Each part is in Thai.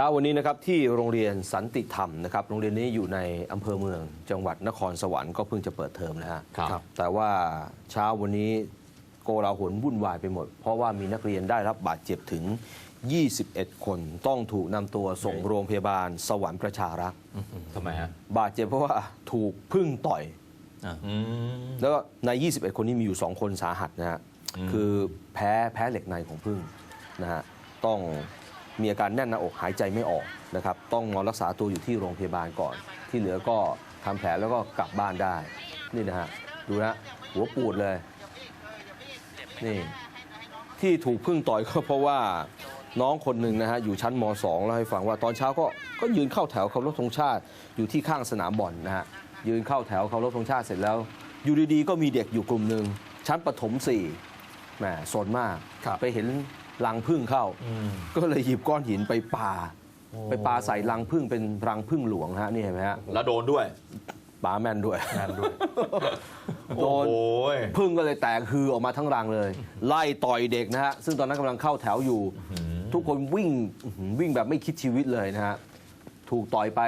ช้าวันนี้นะครับที่โรงเรียนสันติธรรมนะครับโรงเรียนนี้อยู่ในอำเภอเมือง จังหวัดนครสวรรค์ก็เพิ่งจะเปิดเทอมนะฮะครับ แต่ว่าเช้าวันนี้โกลาหลวุ่นวายไปหมด เพราะว่ามีนักเรียนได้รับบาดเจ็บถึง 21 คนต้องถูกนำตัวส่งโรงพยาบาลสวรรค์ประชารักษ์ทำไมฮะบาดเจ็บเพราะว่าถูกพึ่งต่อย อืม แล้วก็ใน 21 คนนี้มีอยู่ 2 คนสาหัสนะฮะอืมคือแพ้แพ้เหล็กในของพึ่งนะฮะ ต้อง มีอาการแน่นหน้าอกหายใจไม่ออกนะครับ ต้องนอนรักษาตัวอยู่ที่โรงพยาบาลก่อน ที่เหลือก็ทำแผลแล้วก็กลับบ้านได้ นี่นะฮะ ดูนะหัวปูดเลย นี่ที่ถูกพึ่งต่อยก็เพราะว่าน้องคนหนึ่งนะฮะอยู่ชั้นม .2 แล้วให้ฟังว่าตอนเช้าก็ก็ยืนเข้าแถวเคารพธงชาติอยู่ที่ข้างสนามบอลนะฮะยืนเข้าแถวเคารพธงชาติเสร็จแล้ว อยู่ดีๆก็มีเด็กอยู่กลุ่มหนึ่งชั้นประถมสี่แหมสนมากครับไปเห็น รังพึ่งเข้าอืมก็เลยหยิบก้อนหินไปปาโอ้ไปปาใส่รังพึ่งเป็นรังพึ่งหลวงฮะนี่เห็นไหมฮะแล้วโดนด้วยปาแม่นด้วยงานด้วยโดนโอ้ยพึ่งก็เลยแตกคือออกมาทั้งรังเลย ไล่ต่อยเด็กนะฮะซึ่งตอนนั้นกำลังเข้าแถวอยู่ ทุกคนวิ่งอื้อหือวิ่งแบบไม่คิดชีวิตเลยนะฮะถูกต่อยไป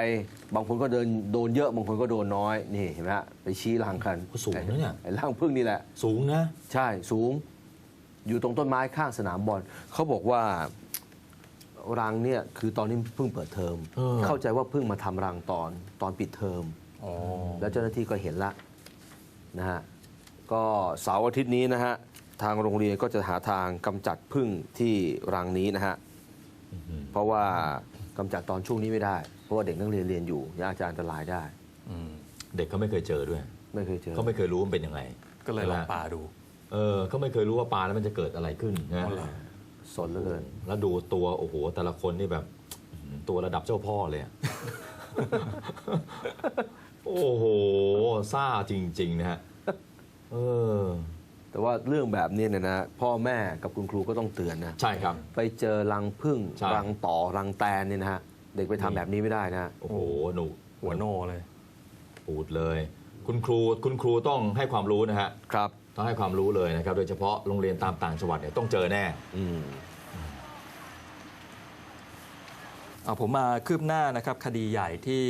บางคนก็เดินโดนเยอะบางคนก็โดนน้อยนี่เห็นไหมฮะไปชี้รังกันโอ้สูงนะเนี่ยไอ้รังพึ่งนี่แหละ สูงนะ ใช่สูง อยู่ตรงต้นไม้ข้างสนามบอลเขาบอกว่ารังเนี่ยคือตอนนี้เพิ่งเปิดเทอม เออ เข้าใจว่าเพิ่งมาทำรังตอนตอนปิดเทอม อ๋อ แล้วเจ้าหน้าที่ก็เห็นละนะฮะ ก็เสาร์อาทิตย์นี้นะฮะ ทางโรงเรียนก็จะหาทางกำจัดพึ่งที่รังนี้นะฮะ เพราะว่ากำจัดตอนช่วงนี้ไม่ได้ เพราะว่าเด็กนักเรียนเรียนอยู่ยอาจจะอันตรายได้ อืมเด็กเขาไม่เคยเจอด้วยไม่เคยเจอ เขาไม่เคยรู้ว่ามันเป็นยังไงก็เลยลองปาดู เออเขาไม่เคยรู้ว่าปลาแล้วมันจะเกิดอะไรขึ้นนะอ๋อเหรอสนเหลือเกินแล้วดูตัวโอ้โหแต่ละคนนี่แบบอื้อหือตัวระดับเจ้าพ่อเลยอะโอ้โหซ่าจริง ๆ นะฮะเออ แต่ว่าเรื่องแบบนี้เนี่ยนะพ่อแม่กับคุณครูก็ต้องเตือนนะใช่ครับ ไปเจอรังพึ่งใช่ รังต่อรังแตนเนี่ยนะฮะเด็กไปทำแบบนี้ไม่ได้นะโอ้โหหนูหัวโนเลย ปูดเลย คุณครูคุณครูต้องให้ความรู้นะฮะ ครับ ต้องให้ความรู้เลยนะครับ โดยเฉพาะโรงเรียนตามต่างจังหวัดเนี่ยต้องเจอแน่ อืม เอาผมมาคืบหน้านะครับคดีใหญ่ที่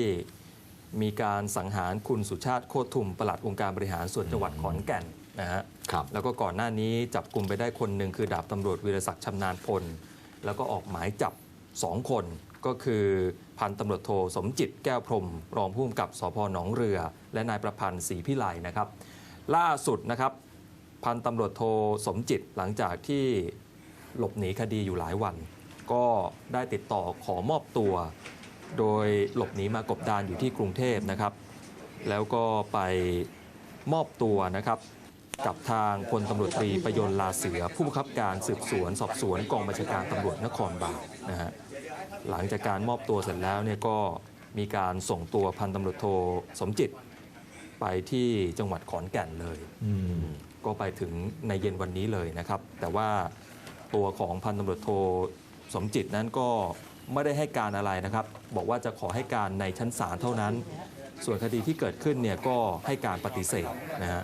มีการสังหารคุณสุชาติโคตรทุมปลัดองค์การบริหารส่วนจังหวัดขอนแก่นนะฮะครับ แล้วก็ก่อนหน้านี้จับกลุ่มไปได้คนหนึ่งคือดาบตำรวจวีรศักดิ์ชำนาญพล แล้วก็ออกหมายจับ 2 คน ก็คือพันตำรวจโทสมจิตแก้วพรหมรองผู้กำกับสพหนองเรือ และนายประพันธ์ศรีพิไลนะครับ ล่าสุดนะครับ พันตำรวจโทสมจิตหลังจากที่หลบหนีคดีอยู่หลายวัน ก็ได้ติดต่อขอมอบตัว โดยหลบหนีมากบดานอยู่ที่กรุงเทพนะครับ แล้วก็ไปมอบตัวนะครับกับทางพลตำรวจตรีประยนต์ลาเสือ ผู้บังคับการสืบสวน สอบสวนกองบัญชาการตำรวจนครบาลนะฮะหลังจากการมอบตัวเสร็จแล้วเนี่ยก็มีการส่งตัวพันตำรวจโทสมจิต ไปที่จังหวัดขอนแก่นเลยอืม ก็ไปถึงในเย็นวันนี้เลยนะครับ แต่ว่าตัวของพันตำรวจโทสมจิตนั้นก็ไม่ได้ให้การอะไรนะครับ บอกว่าจะขอให้การในชั้นศาลเท่านั้น ส่วนคดีที่เกิดขึ้นเนี่ยก็ให้การปฏิเสธนะฮะ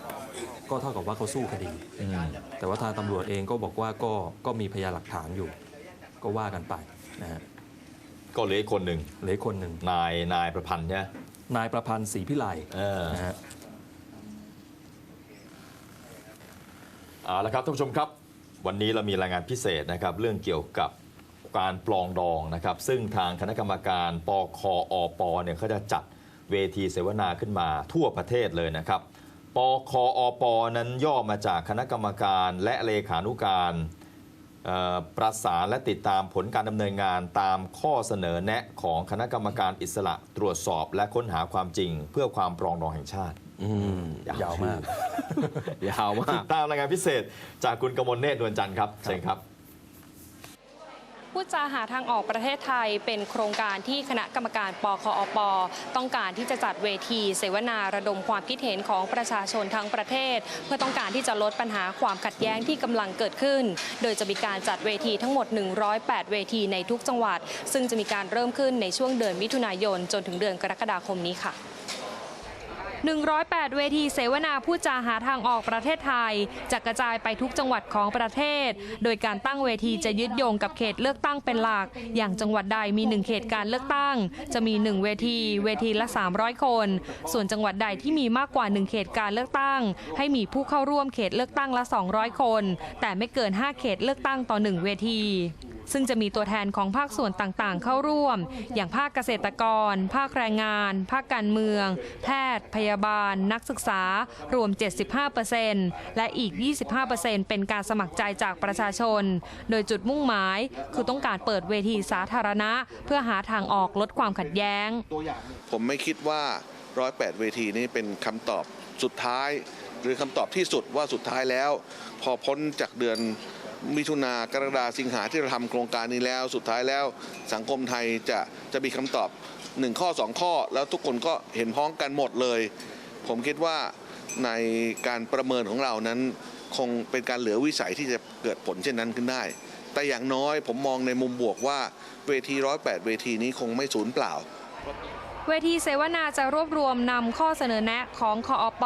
ก็เท่ากับว่าเขาสู้คดีอืมแต่ว่าทางตำรวจเองก็บอกว่าก็ก็มีพยานหลักฐานอยู่ ก็ว่ากันไปนะฮะก็เหลืออีกคนหนึ่งเหลืออกคนหนึ่งนายนายประพันธ์ใช่ไหมนายประพันธ์ศรีพิไลเออนะฮะ เอาละครับท่านผู้ชมครับ วันนี้เรามีรายงานพิเศษนะครับ เรื่องเกี่ยวกับการปลองดองนะครับ ซึ่งทางคณะกรรมการปคอปเนี่ยเขาจะจัดเวทีเสวนาขึ้นมาทั่วประเทศเลยนะครับปคอปนั้นย่อมาจากคณะกรรมการและเลขานุการประสานและติดตามผลการดำเนินงานตามข้อเสนอแนะของคณะกรรมการอิสระตรวจสอบ และค้นหาความจริง เพื่อความปรองดองแห่งชาติ ยาวมาก ยาวมาติกดตามรายงานพิเศษจากคุณกมลเนตรนวลจันทร์ครับเชิญครับพูดจาหาทางออกประเทศไทยเป็นโครงการที่คณะกรรมการปคอป ต้องการที่จะจัดเวที เสวนาระดมความคิดเห็นของประชาชนทั้งประเทศ เพื่อต้องการที่จะลดปัญหาความขัดแย้งที่กำลังเกิดขึ้น โดยจะมีการจัดเวทีทั้งหมด 108 เวทีในทุกจังหวัด ซึ่งจะมีการเริ่มขึ้นในช่วงเดือนมิถุนายนจนถึงเดือนกรกฎาคมนี้ค่ะ 108 เวทีเสวนาผู้จาหาทางออกประเทศไทยจะกระจายไปทุกจังหวัดของประเทศ โดยการตั้งเวทีจะยึดโยงกับเขตเลือกตั้งเป็นหลัก อย่างจังหวัดใดมี 1 เขตการเลือกตั้ง จะมี 1 เวที เวทีละ 300 คน ส่วนจังหวัดใดที่มีมากกว่า 1 เขตการเลือกตั้ง ให้มีผู้เข้าร่วมเขตเลือกตั้งละ 200 คน แต่ไม่เกิน 5 เขตเลือกตั้งต่อ 1 เวที ซึ่งจะมีตัวแทนของภาคส่วนต่างๆ เข้าร่วม อย่างภาคเกษตรกร ภาคแรงงาน ภาคการเมือง แพทย์ พยาบาล นักศึกษารวม 75%และอีก 25%เป็นการสมัครใจจากประชาชน โดยจุดมุ่งหมายคือต้องการเปิดเวทีสาธารณะ เพื่อหาทางออกลดความขัดแย้ง ผมไม่คิดว่า 108 เวทีนี้เป็นคำตอบสุดท้าย หรือคำตอบที่สุดว่าสุดท้ายแล้ว พอพ้นจากเดือน มิถุนากรกฎาสิงหาที่เราทำโครงการนี้แล้ว สุดท้ายแล้วสังคมไทยจะจะมีคำตอบหนึ่งข้อสองข้อ แล้วทุกคนก็เห็นพ้องกันหมดเลย ผมคิดว่าในการประเมินของเรานั้น คงเป็นการเหลือวิสัยที่จะเกิดผลเช่นนั้นขึ้นได้ แต่อย่างน้อยผมมองในมุมบวกว่าเวที108เวทีนี้คงไม่สูญเปล่า เวทีเสวนาจะรวบรวมนำข้อเสนอแนะของคออป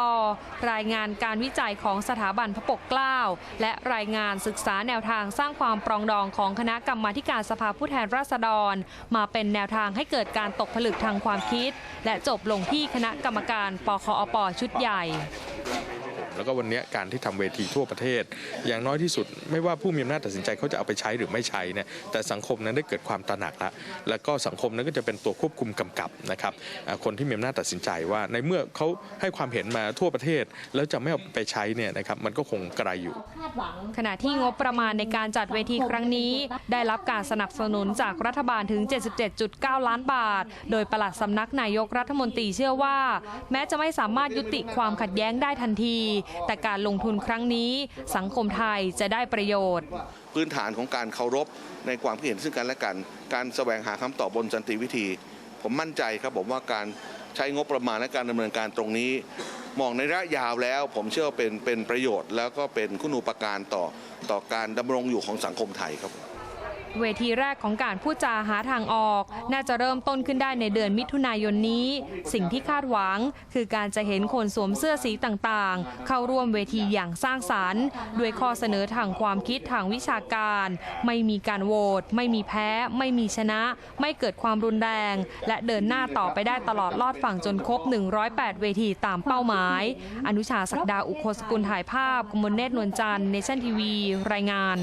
รายงานการวิจัยของสถาบันพระปกเกล้า และรายงานศึกษาแนวทางสร้างความปรองดองของคณะกรรมาการสภาผู้แทนราษฎร มาเป็นแนวทางให้เกิดการตกผลึกทางความคิด และจบลงที่คณะกรรมการปคอปชุดใหญ่ แล้วก็วันนี้การที่ทำเวทีทั่วประเทศ อย่างน้อยที่สุด ไม่ว่าผู้มีอำนาจตัดสินใจเขาจะเอาไปใช้หรือไม่ใช้เนี่ยแต่สังคมนั้นได้เกิดความตระหนักแล้วแล้วก็สังคมนั้นก็จะเป็นตัวควบคุมกำกับนะครับอ่าคนที่มีอำนาจตัดสินใจว่า ในเมื่อเขาให้ความเห็นมาทั่วประเทศ แล้วจะไม่เอาไปใช้เนี่ยนะครับมันก็คงไกลอยู่ ขณะที่งบประมาณในการจัดเวทีครั้งนี้ ได้รับการสนับสนุนจากรัฐบาลถึง 77.9 ล้านบาท โดยปลัดสำนักนายกรัฐมนตรีเชื่อว่า แม้จะไม่สามารถยุติความขัดแย้งได้ทันทีแต่การลงทุนครั้งนี้สังคมไทยจะได้ประโยชน์ พื้นฐานของการเคารพในความคิดเห็นซึ่งกันและกัน การแสวงหาคำตอบบนสันติวิธี ผมมั่นใจครับผมว่าการใช้งบประมาณและการดำเนินการตรงนี้ มองในระยะยาวแล้ว ผมเชื่อเป็นเป็นประโยชน์ แล้วก็เป็นคุณูปการต่อต่อการดำรงอยู่ของสังคมไทยครับ เวทีแรกของการพูดจาหาทางออก น่าจะเริ่มต้นขึ้นได้ในเดือนมิถุนายนนี้ สิ่งที่คาดหวัง คือการจะเห็นคนสวมเสื้อสีต่างๆ เข้าร่วมเวทีอย่างสร้างสรรค์ ด้วยข้อเสนอทางความคิดทางวิชาการ ไม่มีการโหวตไม่มีแพ้ ไม่มีชนะ ไม่เกิดความรุนแรง และเดินหน้าต่อไปได้ตลอดลอดฝั่งจนครบ 108 เวทีตามเป้าหมาย อนุชาศักดาอุโคสกุลถ่ายภาพกมลเนตรนวลจันทร์เนชั่นทีวี รายงาน